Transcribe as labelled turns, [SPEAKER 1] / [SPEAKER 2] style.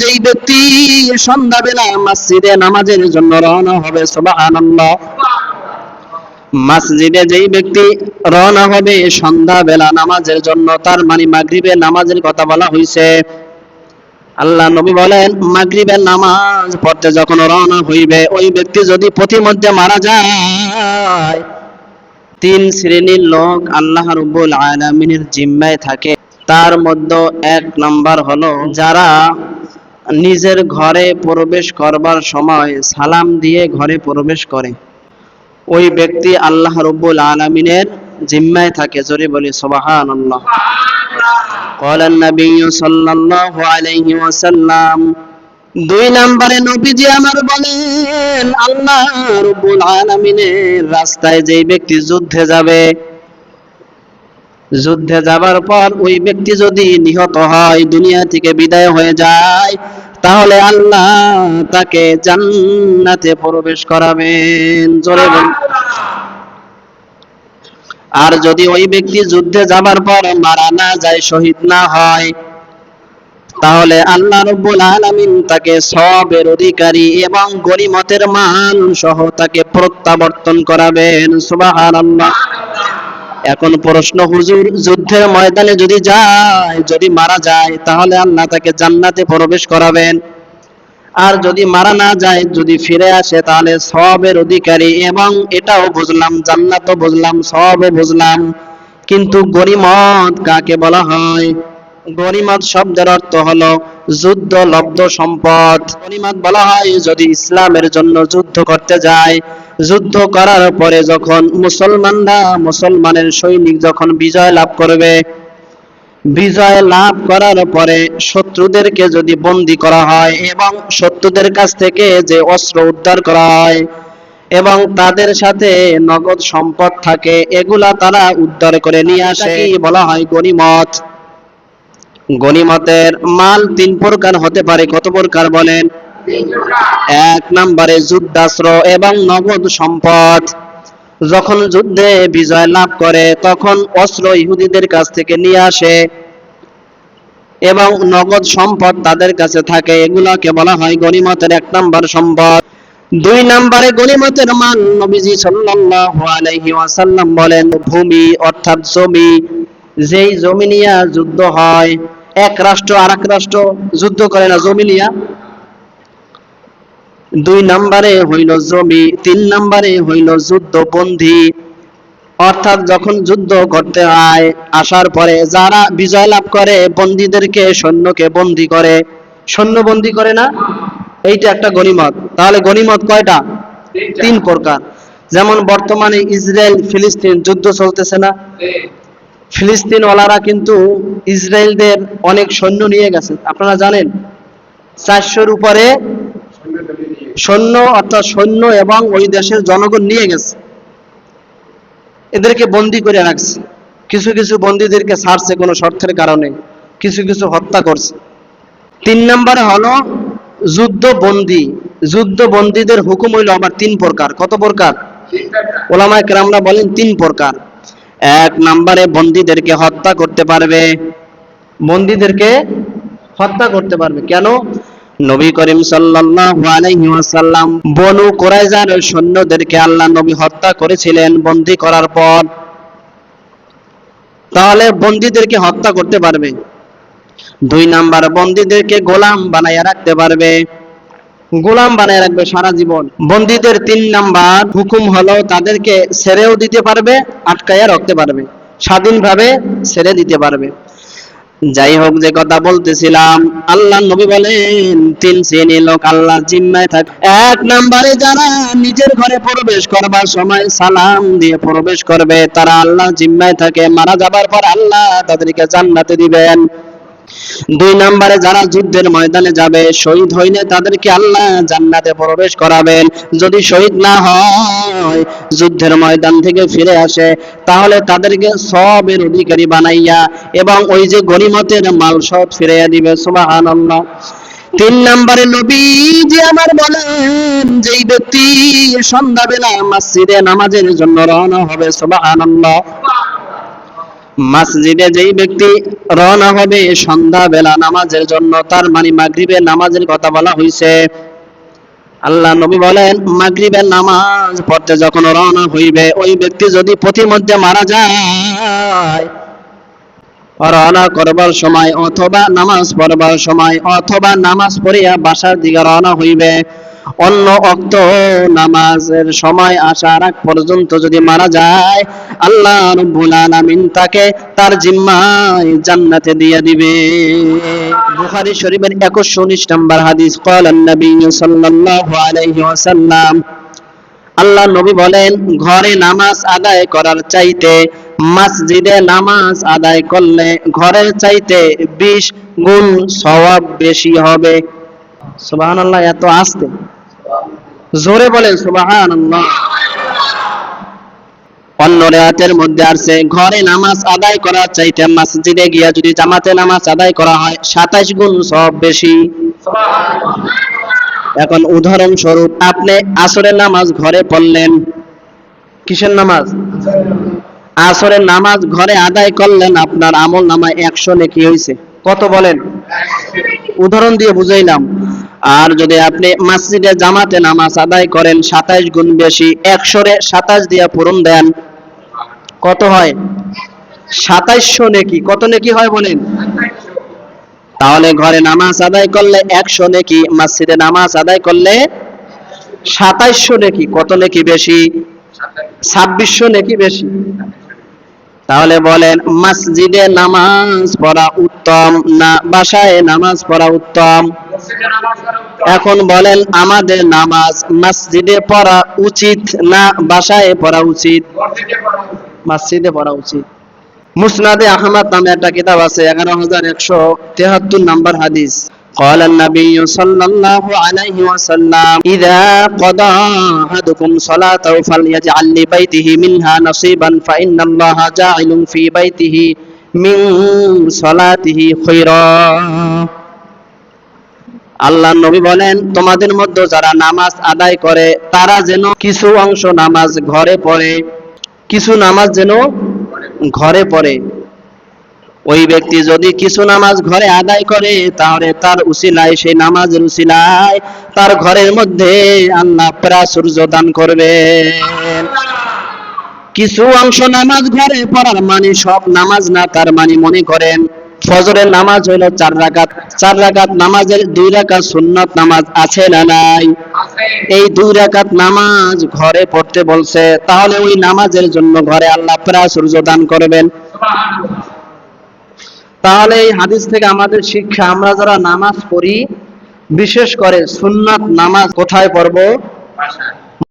[SPEAKER 1] যেই ব্যক্তি সন্ধ্যাবেলা মসজিদে নামাজের জন্য রওনা হবে, সুবহানাল্লাহ। মসজিদে যেই ব্যক্তি রওনা হবে সন্ধ্যাবেলা নামাজের জন্য, তার মানে মাগরিবের নামাজের কথা বলা হয়েছে আল্লাহ নবী বলেন, মাগরিবের নামাজ পড়তে যখন রওনা হইবে, ওই ব্যক্তি যদি পথিমধ্যে মারা যায়, তিন শ্রেণির লোক আল্লাহ রব্বুল আলামিনের জিম্মায় থাকে। তার মধ্যে এক নাম্বার হলো যারা নিজের ঘরে প্রবেশ করবার সময় সালাম দিয়ে ঘরে প্রবেশ করে ওই ব্যক্তি আল্লাহ রব্বুল আলামিনের জিম্মায় থাকে জোরে বলি সুবহানাল্লাহ قال النبي صلى الله عليه وسلم দুই নম্বরে নবীজি আমার বলেন আল্লাহ রব্বুল আলামিনের রাস্তায় যেই ব্যক্তি যুদ্ধে যাবে যুদ্ধে যাবার পর ওই ব্যক্তি যদি নিহত হয়, দুনিয়া থেকে বিদায় হয়ে যায়, তাহলে আল্লাহ তাকে জান্নাতে প্রবেশ করাবেন। জোরে বল। আর যদি ওই ব্যক্তি যুদ্ধে যাবার পর মারা না যায়, শহীদ না হয়, তাহলে আল্লাহ রব্বুল আলামিন তাকে সবের অধিকারী এবং গরিমতের মান সহ তাকে প্রত্যাবর্তন করাবেন। সুবহানাল্লাহ। এখন প্রশ্ন, হুজুর, যুদ্ধের ময়দানে যদি যায়, যদি মারা যায়, তাহলে আল্লাহ তাকে জান্নাতে প্রবেশ করাবেন। আর যদি মারা না যায়, যদি ফিরে আসে, তাহলে সবের অধিকারী। এবং এটাও বুঝলাম, জান্নাতও বুঝলাম সবও বুঝলাম। কিন্তু গরিমত কাকে বলা হয়? গরিমত শব্দের অর্থ হলো যুদ্ধ লব্ধ সম্পদ। গরিমত বলা হয়, যদি ইসলামের জন্য যুদ্ধ করতে যায় যুদ্ধ করার পরে যখন মুসলমানরা মুসলমানের সৈনিক যখন বিজয় লাভ করবে বিজয় লাভ করার পরে শত্রুদেরকে যদি বন্দী করা হয় এবং শত্রুদের কাছ থেকে যে অস্ত্র উদ্ধার করা হয় এবং তাদের সাথে নগদ সম্পদ থাকে এগুলা তারা উদ্ধার করে নিয়ে আসে। বলা হয়? গনিমত গনিমতের মাল তিন প্রকার হতে পারে। কত প্রকার বলেন? এক নম্বরে যুদ্ধাস্ত্র এবং নগদ সম্পদ। যখন যুদ্ধে বিজয় লাভ করে, তখন অস্ত্র ইহুদিদের কাছ থেকে নিয়ে আসে এবং নগদ সম্পদ তাদের কাছে থাকে। এগুলাকে বলা হয় গনিমতের এক নম্বর সম্পদ। দুই নম্বরে গনিমতের মান নবীজি সাল্লাল্লাহু আলাইহি ওয়াসাল্লাম বলেন, ভূমি অর্থাৎ জমি। যেই জমি নিয়ে যুদ্ধ হয়, এক রাষ্ট্র আর এক রাষ্ট্র যুদ্ধ করে না, জমি নিয়ে দুই নম্বরে হইল জমি, তিন নম্বরে হইল যুদ্ধ বন্দী। অর্থাৎ যখন যুদ্ধ করতে হয়, আসার পরে যারা বিজয় লাভ করে, বন্দীদেরকে সৈন্যকে বন্দী করে। সৈন্য বন্দী করে না? এইটা একটা গনিমত তাহলে গনিমত কয়টা? তিন প্রকার। যেমন বর্তমানে ইসরায়েল, ফিলিস্তিন, যুদ্ধ চলতেছে না। ফিলিস্তিন ওয়ালারা কিন্তু ইসরায়েলদের অনেক সৈন্য নিয়ে গেছে। আপনারা জানেন, চারশোর উপরে সৈন্য, অর্থাৎ সৈন্য এবং ওই দেশের জনগণ নিয়ে গেছে। এদেরকে বন্দি করে রাখছে। কিছু কিছু বন্দীদেরকে ছাড়ছে কোনো শর্তের কারণে, কিছু কিছু হত্যা করছে। তিন নম্বরে হলো যুদ্ধ বন্দী যুদ্ধ বন্দীদের হুকুম হইল আবার তিন প্রকার। কত প্রকার? ওলামায় কেরামরা বলেন তিন প্রকার। এক নম্বরে বন্দীদেরকে হত্যা করতে পারবে। বন্দীদেরকে হত্যা করতে পারবে। কেন? নবী করিম ওয়াসাল্লাম বনু কুরাইজার সৈন্যদেরকে আল্লাহ নবী হত্যা করেছিলেন বন্দী করার পর। তাহলে বন্দীদেরকে হত্যা করতে পারবে। দুই নাম্বার, বন্দীদেরকে গোলাম বানাইয়া রাখতে পারবে। গোলাম বানায় রাখবে সারা জীবন। বন্দীদের তিন নাম্বার হুকুম হলো তাদেরকে ছেড়েও দিতে পারবে, আটকাইয়া রাখতে পারবে। স্বাধীনভাবে ছেড়ে দিতে পারবে। যাই হোক যে কথা বলতেছিলাম, আল্লাহ নবী বলেন, তিন শ্রেণির লোক আল্লাহ জিম্মায় থাকে। এক নাম্বারে যারা নিজের ঘরে প্রবেশ করবার সময় সালাম দিয়ে প্রবেশ করবে, তারা আল্লাহ জিম্মায় থাকে। মারা যাবার পর আল্লাহ তাদেরকে জান্নাতে দিবেন। দুই নম্বরে যারা যুদ্ধের ময়দানে যাবে, শহীদ হইলে তাদেরকে আল্লাহ জান্নাতে প্রবেশ করাবেন। যদি শহীদ না হয়, যুদ্ধের ময়দান থেকে ফিরে আসে, তাহলে তাদেরকে সবের অধিকারী বানাইয়া এবং ওই যে গনিমতের মাল সব ফিরাইয়া দিবে। সুবহানাল্লাহ। তিন নম্বরে নবী যে আমার বলেন যেই ব্যক্তি সন্ধ্যাবেলা মসজিদে নামাজের জন্য রওনা হবে। সুবহানাল্লাহ। মসজিদে যেই ব্যক্তি রওনা হবে সন্ধ্যা বেলা নামাজের জন্য, তার মানে মাগরিবের নামাজের কথা বলা হয়েছে আল্লাহ নবী বলেন, মাগরিবের নামাজ পড়তে যখন রওনা হইবে, ওই ব্যক্তি যদি প্রতিমধ্যে মারা যায়, রওনা করবার সময় অথবা নামাজ পড়বার সময় অথবা নামাজ পড়িয়া বাসার দিকে রওনা হইবে অন্য অক্ত নামাজের সময় আসার আগ পর্যন্ত যদি মারা যায় আল্লাহ রব্বুল আলামিন তাকে তার জিম্মায় জান্নাতে দিয়ে দিবে বুখারী শরীফের 2119 নম্বর হাদিস قال النبي صلى الله عليه وسلم আল্লাহ নবী বলেন ঘরে নামাজ আদায় করার চাইতে মসজিদে নামাজ আদায় করলে ঘরের চাইতে বিশ গুণ সওয়াব বেশি হবে সুবহানাল্লাহ এত আস্তে জোরে বলেন সুবহানাল্লাহ। অন্য রেয়াতের মধ্যে আছে ঘরে নামাজ আদায় করার চাইতে মসজিদে গিয়া যদি জামাতে নামাজ আদায় করা হয় সাতাইশ গুণ সব বেশি। এখন উদাহরণস্বরূপ আপনি আসরের নামাজ ঘরে পড়লেন। কিসের নামাজ? আসরের নামাজ ঘরে আদায় করলেন আপনার আমল নামায় একশো নেকি হয়েছে কত বলেন? উদাহরণ দিয়ে বুঝাইলাম। আর যদি আপনি মসজিদে জামাতে নামাজ আদায় করেন, সাতাইশ গুণ বেশি, একশোরে সাতাশ দিয়ে পূরণ দেন, কত হয়? সাতাইশশো নেকি। কত নেকি হয় বলেন? তাহলে ঘরে নামাজ আদায় করলে একশো নেকি, মসজিদে নামাজ আদায় করলে সাতাইশশো নেকি। কত নেকি বেশি? ছাব্বিশশো নেকি বেশি। তাহলে বলেন, মসজিদে নামাজ পড়া উত্তম না বাসায় নামাজ পড়া উত্তম? এখন বলেন আমাদের নামাজ মসজিদে পড়া উচিত না বাসায় পড়া উচিত মসজিদে পড়া উচিত মুসনাদে আহমদ নামে একটা কিতাব আছে এগারো হাজার একশো তেহাত্তর নাম্বার হাদিস قال النبي صلى الله عليه وسلم إذا قضى أحدكم صلاته فليجعل لبيته منها نصيبا فإن الله جاعل في بيته من صلاته خيرا আল্লাহ নবী বলেন, তোমাদের মধ্যে যারা নামাজ আদায় করে, তারা যেন কিছু অংশ নামাজ ঘরে পড়ে, কিছু নামাজ যেন ঘরে পড়ে। ওই ব্যক্তি যদি কিছু নামাজ ঘরে আদায় করে, তাহলে তার উসিলায়, সেই নামাজের উসিলায় তার ঘরের মধ্যে আল্লাহ প্রাচুর্য দান করবে। কিছু অংশ নামাজ ঘরে পড়ার মানে সব নামাজ না, তার মানে মনে করেন ফজরের নামাজ হইল চার রাকাত। চার রাকাত নামাজের দুই রাকাত সুন্নাত নামাজ আছে না নাই? এই দুই রাকাত নামাজ ঘরে পড়তে বলছে, তাহলে ওই নামাজের জন্য ঘরে আল্লাহ প্রাচুর্য দান করবেন। তাহলে এই হাদিস থেকে আমাদের শিক্ষা, আমরা যারা নামাজ পড়ি, বিশেষ করে সুন্নাত নামাজ কোথায় পড়ব?